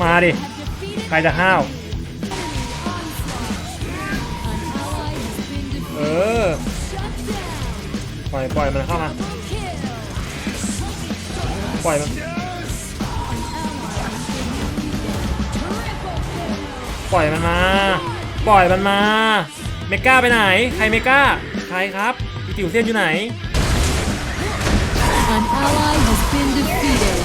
มาดิ ใครจะห้าว เออ ปล่อยปล่อยมันเข้ามา ปล่อยมัน ปล่อยมันมา ปล่อยมันมา เมก้าไปไหน ใครเมก้า ใครครับอีติวเซียนอยู่ไหน An ally has been defeated.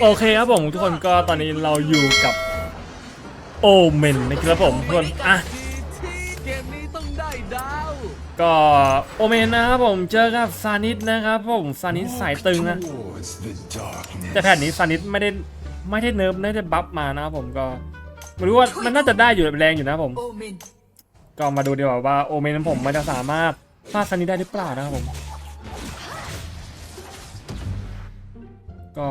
โอเคครับผมทุกคนก็ตอนนี้เราอยู่กับโอเมนนะครับผมทุกคนอะ ก็โอเมนนะครับผมเจอกับซานิสนะครับผมซานิสสายตึงนะ แต่แผ่นนี้ซานิสไม่ได้ไม่ได้เนิร์ฟไม่ได้บัฟมานะครับผมก็ไม่รู้ว่ามันน่าจะได้อยู่แรงอยู่นะผม ก็มาดูดีกว่าว่าโอเมนผมมันจะสามารถฟาดซานิสได้หรือเปล่านะครับผม ก็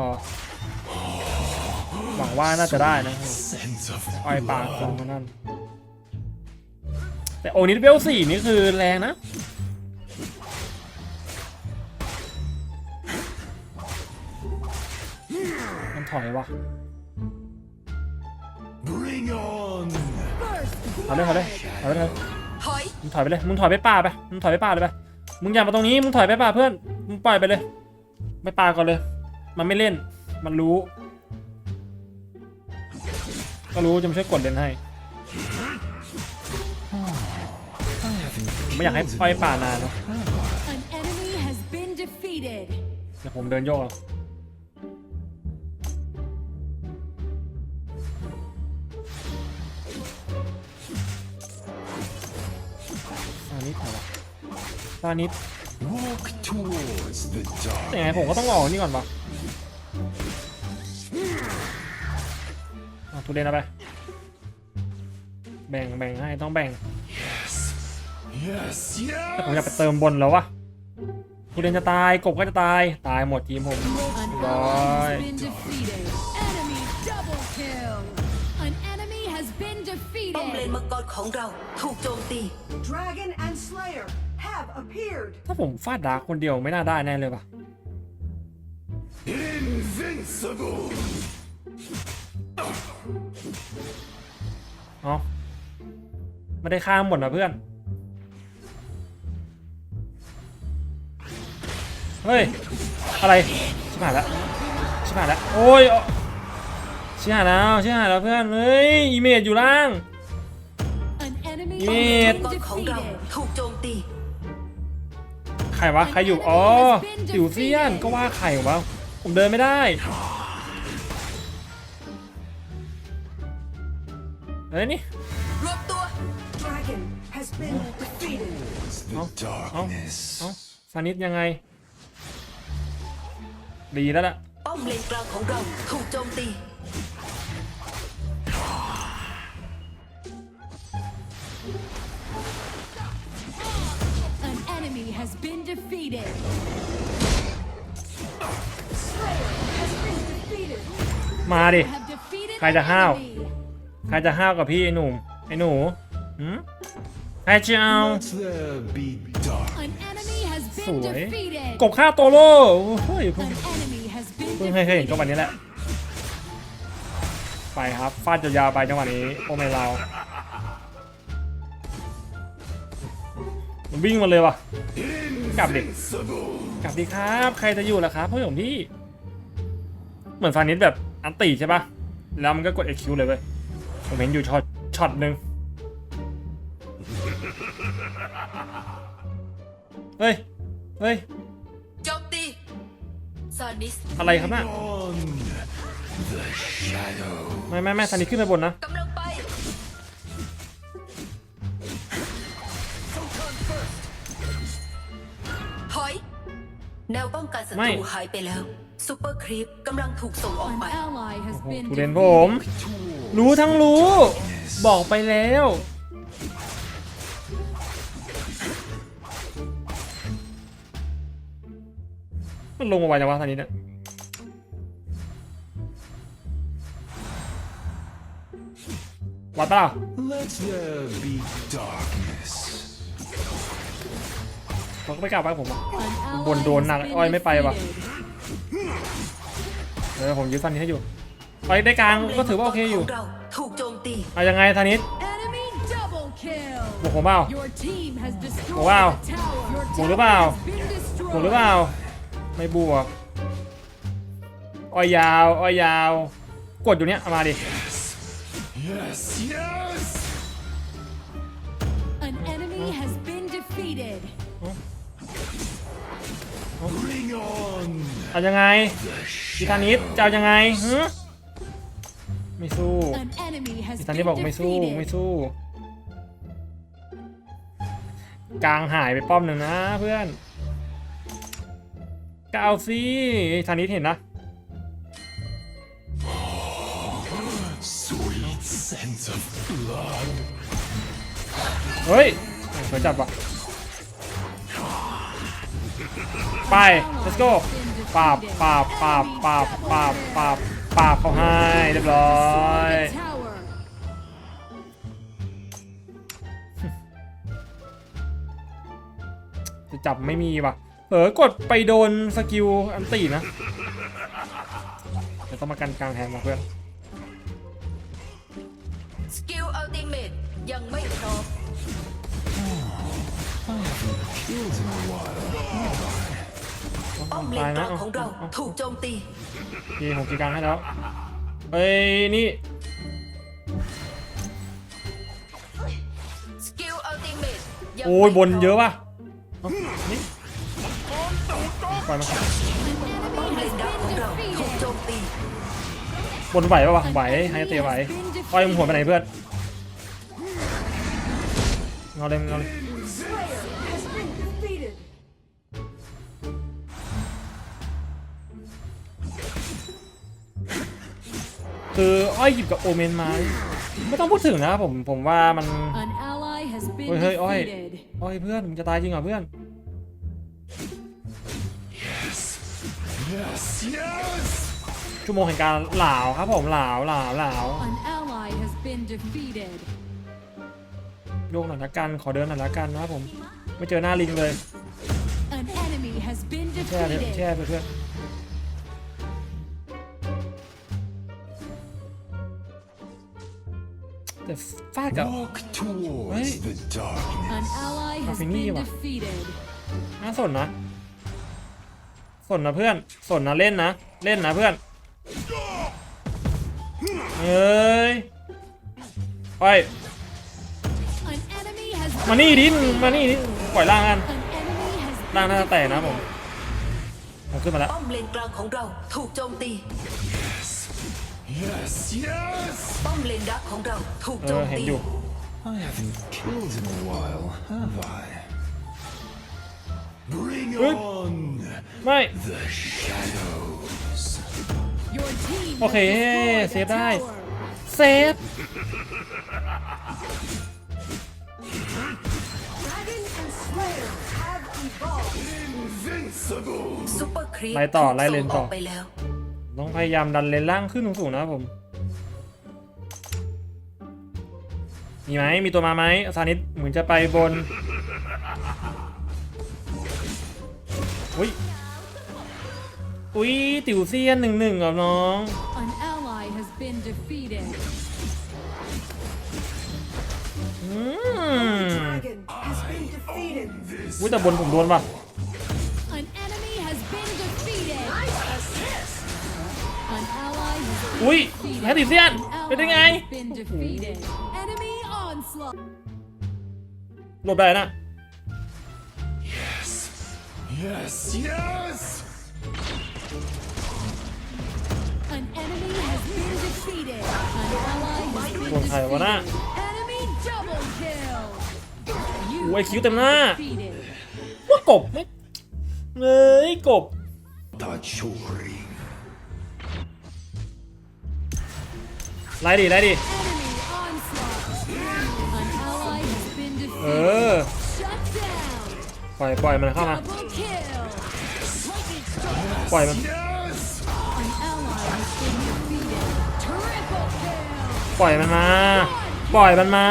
หวังว่าน่าจะได้นะครับ Sense of อ้อยปากสองมันนั่น แต่โอนิดเวลสี่นี่คือแรงนะ มันถอยวะ Bring on ถอยเลยถอยเลยถอยไปเลยถอยมึงถอยไปเลย มึงถอยไปป่าไป มึงถอยไปป่าเลยไป มึงอย่ามาตรงนี้ มึงถอยไปป่าเพื่อน มึงปล่อยไปเลย ไม่ป่าก่อนเลย มันไม่เล่น มันรู้ ก็รู้จะมาช่วยกดเลนให้ ไม่อยากให้ปล่อยป่านานเนอะ An enemy has been defeated. เดี๋ยวผมเดินโยกเอาตอนนี้ถอยวะตอนนี้ walk towards the ยังไง darkness. ผมก็ต้องออกนี่ก่อนปะเอาทุเรนเอาไป แบ่งแบ่งให้ต้องแบ่ง Yes, แต่ผมอยากไป yes. เติมบนแล้ววะทุเรนจะตายกบก็จะตายตายหมดทีมผม An Bye. ally has been defeated. Enemy double kill. An enemy has been ป้อมเลน defeated. มังกรของเราถูกโจมตี Dragon and Slayer have appeared. ถ้าผมฟาดดาร์กคนเดียวไม่น่าได้แน่เลยปะ Invincible. เอ๋อไม่ได้ข้ามหมดนะเพื่อน เฮ้ย อะไร ชิบหายแล้วชิบหายแล้วโอ้ยเอาชิบหายแล้วชิบหายแล้วเพื่อน เฮ้ย อีเมจอยู่ล่าง An enemy Yeah. has มัง been กรของเรา defeated. ถูกโจมตี ใครวะ ใครอยู่ อ๋อสิวเซียน ก็ว่าใครวะ ผมเดินไม่ได้เฮ้ยนี่รวบตัว Dragon has been defeated. Towards the Oh, darkness. เอ้าซานิดยังไง ดีแล้วล่ะป้อมเลนกลางของเราถูกโจมตี An enemy has been defeated. มาดิ Have defeated ใครจะ an ห้าว enemy. ใครจะห้าวกับพี่ไอ้หนุ่มไอ้หนูหืมใครจะเอา Let there be dark. An enemy has been สวย defeated. กบฆ่าโตโร่เฮ้ยเพิ่ง An enemy has been เพิ่งให้เคยเห็นก็วันนี้แหละ ไปครับ ฟาดยาวๆไปจังหวะนี้ โอ้ไม่เรามันวิ่งมาเลยว่ะ กลับดิกลับดีครับ ใครจะอยู่ล่ะครับพ่อผมพี่ เหมือนฟานิสแบบอันตีใช่ปะแล้วมันก็กด EQ เลยเว้ย ผมเห็นอยู่ช็อตช็อตหนึ่งเฮ้ย เฮ้ย อะไรครับน่ะ On the shadow. ไม่ไม่ไม่ซานิสขึ้นไปบนนะกำลังไปถอยแนวป้องกันศัตไม่รูหายไปแล้วซูเปอร์ครีปกำลังถูกส่งออก An ไป ally has โอ้โห been ทุเรน defeated. ผม รู้ทั้งรู้ บอกไปแล้ว มันลงมาไวจังวะทางนี้เนี่ยวัดเปล่า Let มันก็ไม่กล้าไปผมอะบนโดนหนักอ้อยไม่ไปวะเดี๋ยวผมยืดฟันนี้ให้อยู่ไปได้กลางก็ถือว่าโอเคอยู่เอายังไงธนิตบวกผมเปล่าบวกเปล่าบวกหรือเปล่าบวกหรือเปล่า ไม่บวกอ้อยยาวอ้อยยาว กดอยู่เนี้ยเอามาดิ Yes, yes! An enemy has been defeated. Bring on เอายังไง the พี่ธนิตจะเอายังไงฮึไม่สู้ An enemy has พี่ธ been นิตบอกไม่สู้ไม่ defeated. สู้ กลางหายไปป้อมหนึ่งนะเพื่อน ก็เอาสิธนิตเห็นนะเฮ้ยเผยจับว่ะไป let's go ปาบปาบปาบปาบปาบปาบปาบเขาให้เรียบร้อยจะจับไม่มีว่ะ เออกดไปโดนสกิลอันตีนะเดี๋ยวต้องมากันกลางแทนมาเพื่อนสกิลอัลติเมตยังไม่พร้อม Killed in a while. ป้อมเลตายนกนะลางเอาของเราเอาถูกโจมตียีผมกีกลางให้แล้วเฮ้ยนี่สกิลอัลติเมตยังโอ้ยไม่บนพร้มเยอะว่ะเอานี่ ปล่อยมาป้อมเลนดักของเราถูกโจมตีบนไหวปะวะไหวให้เตะไหวปล่อยมึงหัวไปไหนเพื่อนเงาเลยเงาเลย Slayer has been defeated. คืออ้อยหยิบกับโอเมนมาไม่ต้องพูดถึงนะผมผมว่ามัน An ally has been Ôi, hơi oi. defeated. อ้อยเพื่อนมึงจะตายจริงเหรอเพื่อน ชั่วโมงแห่งการหลาวครับผมหลาวหลาวหลาว An ally has been defeated. โยกหน่อยละกันขอเดินหน่อยละกันนะครับผมไม่เจอหน้าลิงเลย An enemy has been แช่เลยแช่ defeated. ไปเพื่อนแต่ฟาดกับ Walk towards Hey. the darkness. An ally has Nothing been new. defeated. น่าสนนะ สนนะเพื่อน สนนะเล่นนะ เล่นนะเพื่อน เฮ้ย ไป An enemy has มานี่ดิมึงมานี่ดิปล่อยล่างกัน An enemy has ล่าง been น่าจะแตกนะผม defeated. ผมขึ้นมาแล้วป้อมเลนกลางของเราถูกโจมตี Yes, yes! ป้อมเลนดักของเราถูกเอโจอมเห็นตี อยู่ I haven't killed in a while, have I? Bring Good. on ไม่ the shadows. Your team has Okay, destroyed a save ได้ tower. เซฟ Dragon and Slayer have evolved. Invincible! ซุปเปอร์ครีปไล่ต่อถูกไล่เลนต่อ ส่งกไปแล้ว ต้องพยายามดันเลนล่างขึ้นสูงๆนะครับผม มีไหมมีตัวมาไหมซานิดเหมือนจะไปบน อุ้ยอุ้ยติ๋วเซียนหนึ่งหนึ่งกับน้อง An ally has been defeated. อืม Dragon has been defeated. อุ้ยแต่บนผมโดนป่ะ An enemy has been defeated. An ally has been อุ้ย defeated. แพ้ติเซียน An เป็นได้ไง ally has been defeated. Enemy onslaught. หลบได้นะ Yes, yes, yes! An enemy has been defeated. An ally has been โดนใครวะน่ะ defeated. Enemy double kill. You โอ้ยคิ้วเต็มหน้า defeated. ว่ากบไม่เอ้ยกบ Tachori. ไล่ดิไล่ดิ Enemy onslaught. An ally has been เอ defeated. อ Shut down. ปล่อยปล่อยมันเข้ามา Double kill. ปล่อยมันปล่อยมันมา ปล่อยมันมา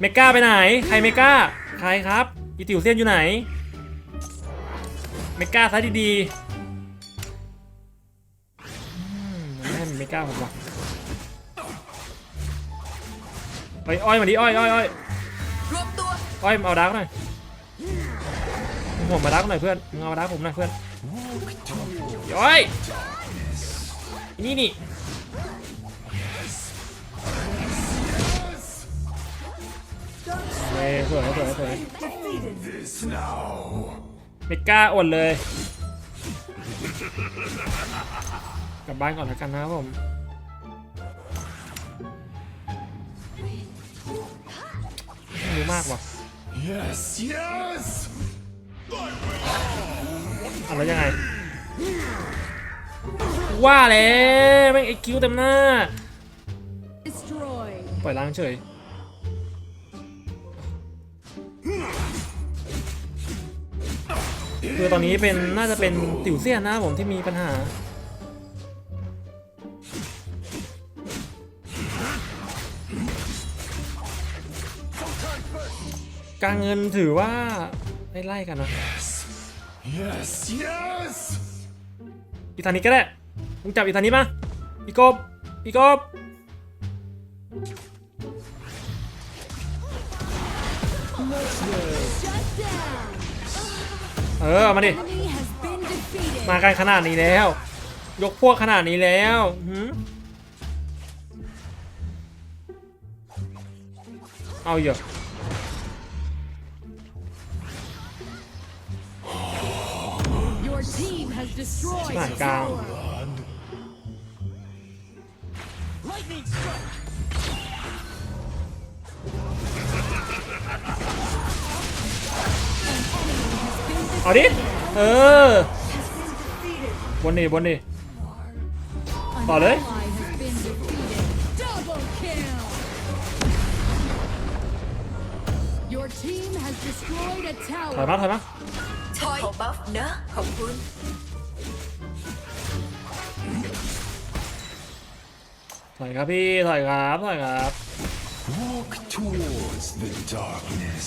เมก้าไปไหน ใครเมก้า ใครครับอีติวเซียนอยู่ไหน เมก้าซะดีๆแม่เมก้าผมว่ะเฮ้ยอ้อยมาดิอ้อยอ้อยอ้อยอ้อยมาเอาดักหน่อยผมมาดักหน่อยเพื่อนมึงเอาดักผมหน่อยเพื่อน อ้อยนี่นี่เฮ้ยสวยสวยสวยไม่กล้าอดเลย กลับบ้านก่อนแล้วกันนะครับผมรู้มากว่ะ Yes, yes! อะแล้วยังไง ว่าแล้วแม่งไอคิวเต็มหน้า Destroyed. ปล่อยล้างเฉย คือตอนนี้เป็นน่าจะเป็นติ๋วเซียนนะครับผมที่มีปัญหาการเงินถือว่าไล่ๆกันนะ Yes, yes! อีธานี้ก็ได้มึงจับอีธานี้มาอีกบอีกบเออมาดิมากันขนาดนี้แล้ว ยกพวกขนาดนี้แล้วเอาเยอะ team has destroyed My a God. tower. An enemy has been เอาดิ เออบนดิบนดิ An Bảo đấy. ally has been defeated. Double kill. Your team has destroyed a ถอย tower. มาถอยมาถอยขอบัฟนะขอบคุณ ถอยครับพี่ถอยครับถอยครับ Walk towards the darkness.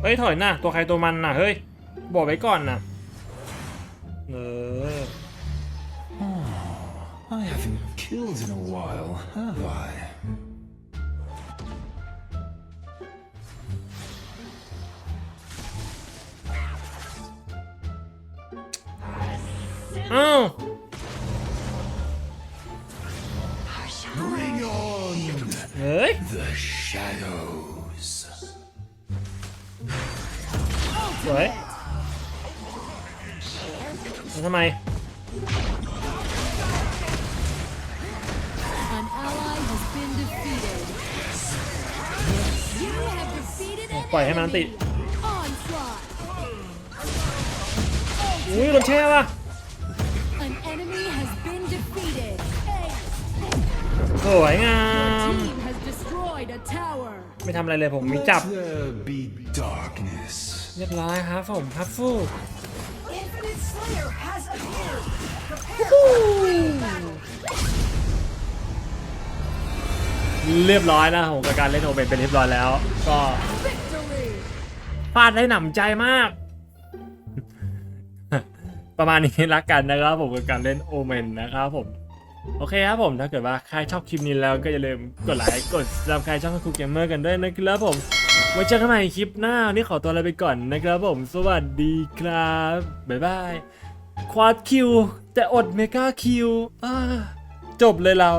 เฮ้ยถอยนะตัวใครตัวมันนะเฮ้ยบอกไว้ก่อนนะเออ I haven't killed in a while, have I? อ้าว Bring on เฮ้ย the shadows. สวยแล้วทำไม An ally has been defeated. You have defeated an ปล่อยให้มันอันติ enemy. Onslaught. อุ้ยโสวยงาม Team has destroyed a tower. ไม่ทำอะไรเลยผมมีจับ There be darkness. เรียบร้อยครับผมพับฟู Infinite Slayer has appeared. เรียบร้อยนะผมกับการเล่นโอเบนเป็นเรียบร้อยแล้ว ก็ Victory. พลาดได้หนำใจมาก ประมาณนี้ละกันนะครับผมกับการเล่นโอเมนนะครับผม โอเคครับผม ถ้าเกิดว่าใครชอบคลิปนี้แล้วก็อย่าลืมกดไลค์ กดซับสไครช่องคูเกมเมอร์กันด้วยนะครับผม ไว้เจอกันใหม่คลิปหน้าวันนี้ขอตัวลาไปก่อนนะครับผม สวัสดีครับ บ๊ายบาย ควาดคิวแต่อดเมกาคิวจบเลยเรา